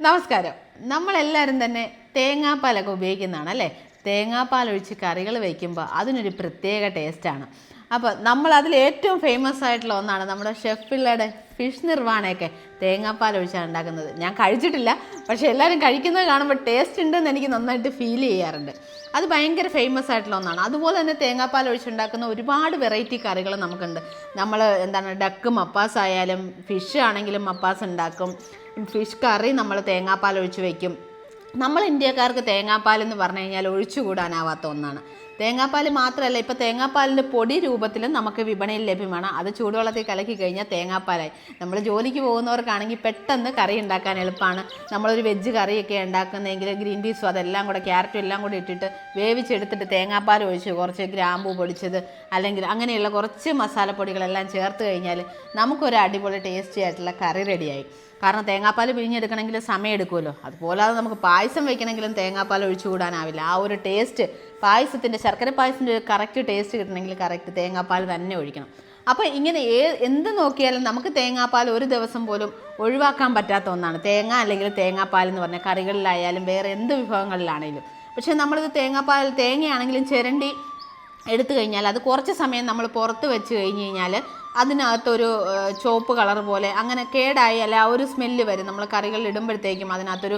നമസ്കാരം. നമ്മളെല്ലാവരും തന്നെ തേങ്ങാപ്പാലൊക്കെ ഉപയോഗിക്കുന്നതാണ് അല്ലേ തേങ്ങാപ്പാൽ ഒഴിച്ച് കറികൾ വയ്ക്കുമ്പോൾ അതിനൊരു പ്രത്യേക ടേസ്റ്റാണ്. അപ്പോൾ നമ്മൾ അതിൽ ഏറ്റവും ഫേമസ് ആയിട്ടുള്ള ഒന്നാണ് നമ്മുടെ ഷെഫ് പിള്ളയുടെ ഫിഷ് നിർവാണയൊക്കെ തേങ്ങാപ്പാൽ ഒഴിച്ചാണ് ഉണ്ടാക്കുന്നത്. ഞാൻ കഴിച്ചിട്ടില്ല പക്ഷേ എല്ലാവരും കഴിക്കുന്നത് കാണുമ്പോൾ ടേസ്റ്റ് ഉണ്ടെന്ന് എനിക്ക് നന്നായിട്ട് ഫീൽ ചെയ്യാറുണ്ട്. അത് ഭയങ്കര ഫേമസ് ആയിട്ടുള്ള ഒന്നാണ്. അതുപോലെ തന്നെ തേങ്ങാപ്പാൽ ഒഴിച്ചുണ്ടാക്കുന്ന ഒരുപാട് വെറൈറ്റി കറികൾ നമുക്കുണ്ട്. നമ്മൾ എന്താണ് ഡക്ക് മപ്പാസ് ആയാലും ഫിഷ് ആണെങ്കിലും മപ്പാസ് ഉണ്ടാക്കും. ഫിഷ് കറി നമ്മൾ തേങ്ങാപ്പാൽ ഒഴിച്ച് വയ്ക്കും നമ്മൾ ഇന്ത്യക്കാർക്ക് തേങ്ങാപ്പാൽ എന്ന് പറഞ്ഞു കഴിഞ്ഞാൽ ഒഴിച്ചുകൂടാനാവാത്ത ഒന്നാണ്. തേങ്ങാപ്പാൽ മാത്രമല്ല ഇപ്പോൾ തേങ്ങാപ്പാലിന്റെ പൊടി രൂപത്തിലും നമുക്ക് വിപണിയിൽ ലഭ്യമാണ്. അത് ചൂടുവെള്ളത്തിൽ കലക്കി കഴിഞ്ഞാൽ തേങ്ങാപ്പാലായി. നമ്മൾ ജോലിക്ക് പോകുന്നവർക്കാണെങ്കിൽ പെട്ടെന്ന് കറി ഉണ്ടാക്കാൻ എളുപ്പമാണ്. നമ്മളൊരു വെജ് കറിയൊക്കെ ഉണ്ടാക്കുന്നതെങ്കിൽ ഗ്രീൻ പീസും അതെല്ലാം കൂടെ ക്യാരറ്റും എല്ലാം കൂടി ഇട്ടിട്ട് വേവിച്ചെടുത്തിട്ട് തേങ്ങാപ്പാൽ ഒഴിച്ച് കുറച്ച് ഗ്രാമ്പൂ പൊടിച്ചത് അല്ലെങ്കിൽ അങ്ങനെയുള്ള കുറച്ച് മസാലപ്പൊടികളെല്ലാം ചേർത്ത് കഴിഞ്ഞാൽ നമുക്കൊരു അടിപൊളി ടേസ്റ്റി ആയിട്ടുള്ള കറി റെഡിയായി. കാരണം തേങ്ങാപ്പാൽ പിഴിഞ്ഞെടുക്കണമെങ്കിൽ സമയം എടുക്കുമല്ലോ അതുപോലെ നമുക്ക് പായസം വയ്ക്കണമെങ്കിലും തേങ്ങാപ്പാൽ ഒഴിച്ചു കൂടാനാവില്ല ആ ഒരു ടേസ്റ്റ് പായസത്തിന്റെ ശർക്കര പായസത്തിന്റെ ഒരു കറക്റ്റ് ടേസ്റ്റ് കിട്ടണമെങ്കിൽ കറക്റ്റ് തേങ്ങാപ്പാൽ തന്നെ ഒഴിക്കണം. അപ്പോൾ ഇങ്ങനെ ഏ എന്ത് നോക്കിയാലും നമുക്ക് തേങ്ങാപ്പാൽ ഒരു ദിവസം പോലും ഒഴിവാക്കാൻ പറ്റാത്ത ഒന്നാണ്. തേങ്ങ അല്ലെങ്കിൽ തേങ്ങാപ്പാൽ എന്ന് പറഞ്ഞാൽ കറികളിലായാലും വേറെ എന്ത് വിഭവങ്ങളിലാണെങ്കിലും പക്ഷേ നമ്മളിത് തേങ്ങാപ്പാൽ തേങ്ങയാണെങ്കിലും ചിരണ്ടി എടുത്തു കഴിഞ്ഞാൽ അത് കുറച്ച് സമയം നമ്മൾ പുറത്ത് വെച്ച് കഴിഞ്ഞ് കഴിഞ്ഞാൽ അതിനകത്തൊരു ചോപ്പ് കളർ പോലെ അങ്ങനെ കേടായി അല്ല ആ ഒരു സ്മെല്ല് വരും. നമ്മൾ കറികളിൽ ഇടുമ്പോഴത്തേക്കും അതിനകത്തൊരു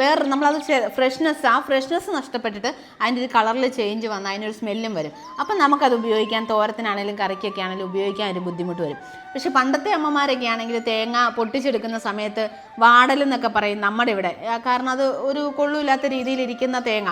വേറെ നമ്മളത് ഫ്രഷ്നെസ് ആ ഫ്രഷ്നെസ് നഷ്ടപ്പെട്ടിട്ട് അതിന്റെ ഒരു കളറിൽ ചേഞ്ച് വന്ന് അതിനൊരു സ്മെല്ലും വരും. അപ്പം നമുക്കത് ഉപയോഗിക്കാൻ തോരത്തിനാണെങ്കിലും കറിക്കൊക്കെ ആണെങ്കിലും ഉപയോഗിക്കാൻ ഒരു ബുദ്ധിമുട്ട് വരും. പക്ഷേ പണ്ടത്തെ അമ്മമാരൊക്കെ ആണെങ്കിൽ തേങ്ങ പൊട്ടിച്ചെടുക്കുന്ന സമയത്ത് വാടലെന്നൊക്കെ പറയും നമ്മുടെ ഇവിടെ. കാരണം അത് ഒരു കൊള്ളൂല്ലാത്ത രീതിയിലിരിക്കുന്ന തേങ്ങ.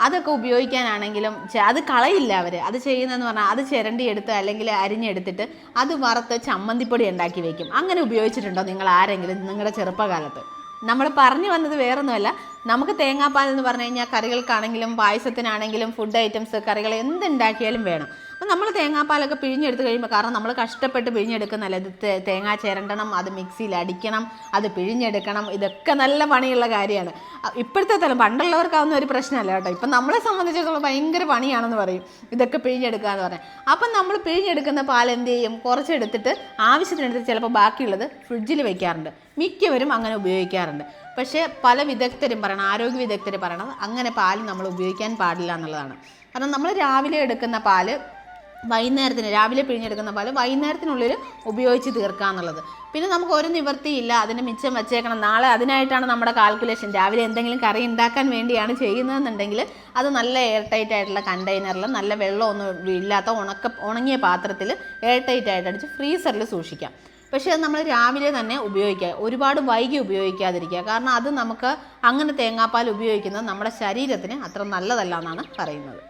അതൊക്കെ ഉപയോഗിക്കാനാണെങ്കിലും അത് കളയില്ല അവർ അത് ചെയ്യുന്നതെന്ന് പറഞ്ഞാൽ അത് ചിരണ്ടി എടുത്ത് അല്ലെങ്കിൽ അരിഞ്ഞെടുത്തിട്ട് അത് വറുത്ത് ചമ്മന്തിപ്പൊടി ഉണ്ടാക്കി വെക്കും. അങ്ങനെ ഉപയോഗിച്ചിട്ടുണ്ടോ നിങ്ങൾ ആരെങ്കിലും നിങ്ങളുടെ ചെറുപ്പകാലത്ത്? നമ്മൾ പറഞ്ഞു വന്നത് വേറൊന്നുമല്ല. നമുക്ക് തേങ്ങാപ്പാൽ എന്ന് പറഞ്ഞു കഴിഞ്ഞാൽ കറികൾക്കാണെങ്കിലും പായസത്തിനാണെങ്കിലും ഫുഡ് ഐറ്റംസ് കറികൾ എന്തുണ്ടാക്കിയാലും വേണം. അപ്പം നമ്മൾ തേങ്ങാപ്പാലൊക്കെ പിഴിഞ്ഞെടുത്ത് കഴിയുമ്പോൾ കാരണം നമ്മൾ കഷ്ടപ്പെട്ട് പിഴിഞ്ഞെടുക്കുന്നല്ല ഇത് തേങ്ങ ചിരണ്ടണം അത് മിക്സിയിൽ അടിക്കണം അത് പിഴിഞ്ഞെടുക്കണം ഇതൊക്കെ നല്ല പണിയുള്ള കാര്യമാണ്. ഇപ്പോഴത്തെ തലം പണ്ടുള്ളവർക്കാവുന്ന ഒരു പ്രശ്നമല്ല കേട്ടോ. ഇപ്പം നമ്മളെ സംബന്ധിച്ചിടത്തോളം ഭയങ്കര പണിയാണെന്ന് പറയും. ഇതൊക്കെ പിഴിഞ്ഞെടുക്കുക എന്ന് പറയാം. അപ്പം നമ്മൾ പിഴിഞ്ഞെടുക്കുന്ന പാൽ എന്ത് ചെയ്യും? കുറച്ചെടുത്തിട്ട് ആവശ്യത്തിനടുത്ത് ചിലപ്പോൾ ബാക്കിയുള്ളത് ഫ്രിഡ്ജിൽ വെക്കാറുണ്ട്. മിക്കവരും അങ്ങനെ ഉപയോഗിക്കാറുണ്ട്. പക്ഷേ പല വിദഗ്ധരും പറയണം ആരോഗ്യ വിദഗ്ധർ പറയണത് അങ്ങനെ പാൽ നമ്മൾ ഉപയോഗിക്കാൻ പാടില്ല എന്നുള്ളതാണ്. കാരണം നമ്മൾ രാവിലെ എടുക്കുന്ന പാൽ വൈകുന്നേരത്തിന് രാവിലെ പിഴിഞ്ഞെടുക്കുന്ന പാൽ വൈകുന്നേരത്തിനുള്ളിൽ ഉപയോഗിച്ച് തീർക്കുക എന്നുള്ളത്. പിന്നെ നമുക്ക് ഒരു നിവൃത്തിയില്ല അതിന് മിച്ചം വെച്ചേക്കണം നാളെ അതിനായിട്ടാണ് നമ്മുടെ കാൽക്കുലേഷൻ രാവിലെ എന്തെങ്കിലും കറി ഉണ്ടാക്കാൻ വേണ്ടിയാണ് ചെയ്യുന്നതെന്നുണ്ടെങ്കിൽ അത് നല്ല എയർ ടൈറ്റ് ആയിട്ടുള്ള കണ്ടെയ്നറിൽ നല്ല വെള്ളമൊന്നും ഇല്ലാത്ത ഉണക്ക ഉണങ്ങിയ പാത്രത്തിൽ എയർ ടൈറ്റ് ആയിട്ട് അടിച്ച് ഫ്രീസറിൽ സൂക്ഷിക്കാം. പക്ഷേ അത് നമ്മൾ രാവിലെ തന്നെ ഉപയോഗിക്കുക ഒരുപാട് വൈകി ഉപയോഗിക്കാതിരിക്കുക. കാരണം അത് നമുക്ക് അങ്ങനെ തേങ്ങാപ്പാൽ ഉപയോഗിക്കുന്നത് നമ്മുടെ ശരീരത്തിന് അത്ര നല്ലതല്ല എന്നാണ് പറയുന്നത്.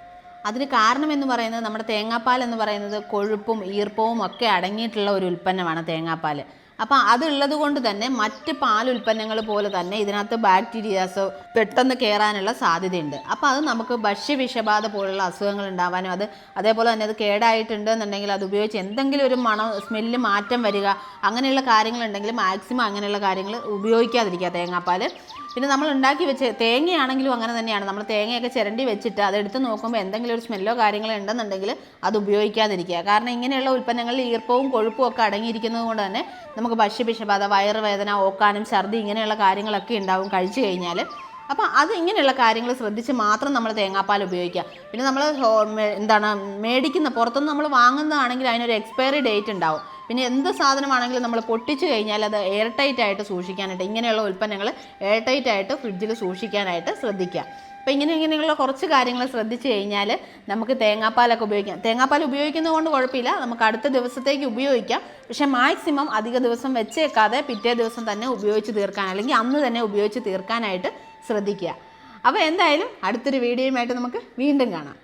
അതിന് കാരണം എന്ന് പറയുന്നത് നമ്മുടെ തേങ്ങാപ്പാൽ എന്ന് പറയുന്നത് കൊഴുപ്പും ഈർപ്പവും ഒക്കെ അടങ്ങിയിട്ടുള്ള ഒരു ഉൽപ്പന്നമാണ് തേങ്ങാപ്പാൽ. അപ്പം അതുള്ളത് കൊണ്ട് തന്നെ മറ്റ് പാൽ ഉൽപ്പന്നങ്ങൾ പോലെ തന്നെ ഇതിനകത്ത് ബാക്ടീരിയാസ് പെട്ടെന്ന് കയറാനുള്ള സാധ്യതയുണ്ട്. അപ്പോൾ അത് നമുക്ക് ഭക്ഷ്യവിഷബാധ പോലുള്ള അസുഖങ്ങൾ ഉണ്ടാവാനും അത് അതേപോലെ തന്നെ അത് കേടായിട്ടുണ്ട് എന്നുണ്ടെങ്കിൽ അത് ഉപയോഗിച്ച് എന്തെങ്കിലും ഒരു മണം സ്മെല്ല് മാറ്റം വരിക അങ്ങനെയുള്ള കാര്യങ്ങളുണ്ടെങ്കിൽ മാക്സിമം അങ്ങനെയുള്ള കാര്യങ്ങൾ ഉപയോഗിക്കാതിരിക്കുക. തേങ്ങാപ്പാൽ പിന്നെ നമ്മൾ ഉണ്ടാക്കി വെച്ച് തേങ്ങയാണെങ്കിലും അങ്ങനെ തന്നെയാണ്. നമ്മൾ തേങ്ങയൊക്കെ ചിരണ്ടി വെച്ചിട്ട് അതെടുത്ത് നോക്കുമ്പോൾ എന്തെങ്കിലും ഒരു സ്മെല്ലോ കാര്യങ്ങളോ ഉണ്ടെന്നുണ്ടെങ്കിൽ അത് ഉപയോഗിക്കാതിരിക്കുക. കാരണം ഇങ്ങനെയുള്ള ഉൽപ്പന്നങ്ങളിൽ ഈർപ്പവും കൊഴുപ്പും ഒക്കെ അടങ്ങിയിരിക്കുന്നത് കൊണ്ട് തന്നെ നമുക്ക് ഭക്ഷ്യവിഷബാധ വയറുവേദന ഓക്കാനും ഛർദി ഇങ്ങനെയുള്ള കാര്യങ്ങളൊക്കെ ഉണ്ടാവും കഴിച്ചു കഴിഞ്ഞാൽ അപ്പോൾ അത് ഇങ്ങനെയുള്ള കാര്യങ്ങൾ ശ്രദ്ധിച്ച് മാത്രം നമ്മൾ തേങ്ങാപ്പാൽ ഉപയോഗിക്കുക. പിന്നെ നമ്മൾ എന്താണ് മേടിക്കുന്ന പുറത്തുനിന്ന് നമ്മൾ വാങ്ങുന്നതാണെങ്കിൽ അതിനൊരു എക്സ്പയറി ഡേറ്റ് ഉണ്ടാവും. പിന്നെ എന്ത് സാധനമാണെങ്കിലും നമ്മൾ പൊട്ടിച്ചു കഴിഞ്ഞാൽ അത് എയർ ടൈറ്റ് ആയിട്ട് സൂക്ഷിക്കാനായിട്ട് ഇങ്ങനെയുള്ള ഉൽപ്പന്നങ്ങൾ എയർ ടൈറ്റ് ആയിട്ട് ഫ്രിഡ്ജിൽ സൂക്ഷിക്കാനായിട്ട് ശ്രദ്ധിക്കുക. അപ്പോൾ ഇങ്ങനെ ഇങ്ങനെയുള്ള കുറച്ച് കാര്യങ്ങൾ ശ്രദ്ധിച്ചു കഴിഞ്ഞാൽ നമുക്ക് തേങ്ങാപ്പാലൊക്കെ ഉപയോഗിക്കാം. തേങ്ങാപ്പാൽ ഉപയോഗിക്കുന്നത് കൊണ്ട് കുഴപ്പമില്ല. നമുക്ക് അടുത്ത ദിവസത്തേക്ക് ഉപയോഗിക്കാം. പക്ഷെ മാക്സിമം അധിക ദിവസം വെച്ചേക്കാതെ പിറ്റേ ദിവസം തന്നെ ഉപയോഗിച്ച് തീർക്കാൻ അല്ലെങ്കിൽ അന്ന് തന്നെ ഉപയോഗിച്ച് തീർക്കാനായിട്ട് ശ്രദ്ധിക്കുക. അപ്പോൾ എന്തായാലും അടുത്തൊരു വീഡിയോയുമായിട്ട് നമുക്ക് വീണ്ടും കാണാം.